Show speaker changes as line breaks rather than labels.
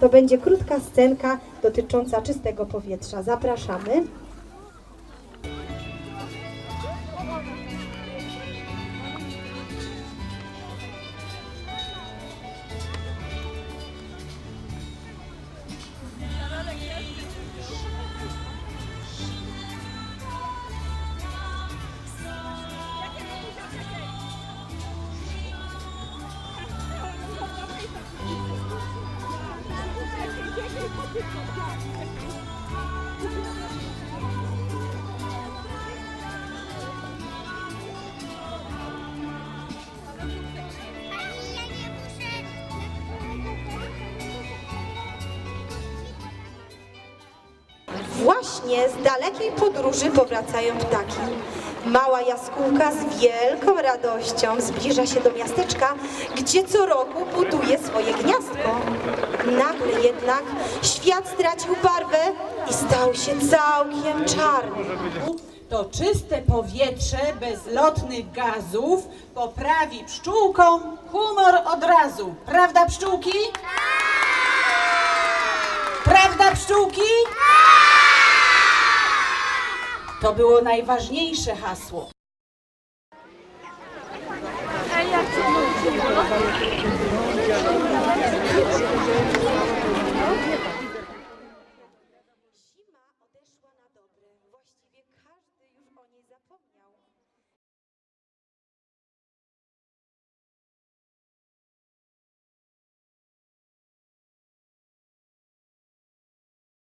to będzie krótka scenka dotycząca czystego powietrza. Zapraszamy. Właśnie z dalekiej podróży powracają ptaki. Mała jaskółka z wielką radością zbliża się do miasteczka, gdzie co roku buduje swoje gniazdko. Nagle jednak świat stracił barwę i stał się całkiem czarny.
To czyste powietrze bez lotnych gazów poprawi pszczółkom humor od razu. Prawda pszczółki? Prawda pszczółki? To było najważniejsze hasło.
Zima odeszła na dobre. Właściwie każdy już o niej zapomniał.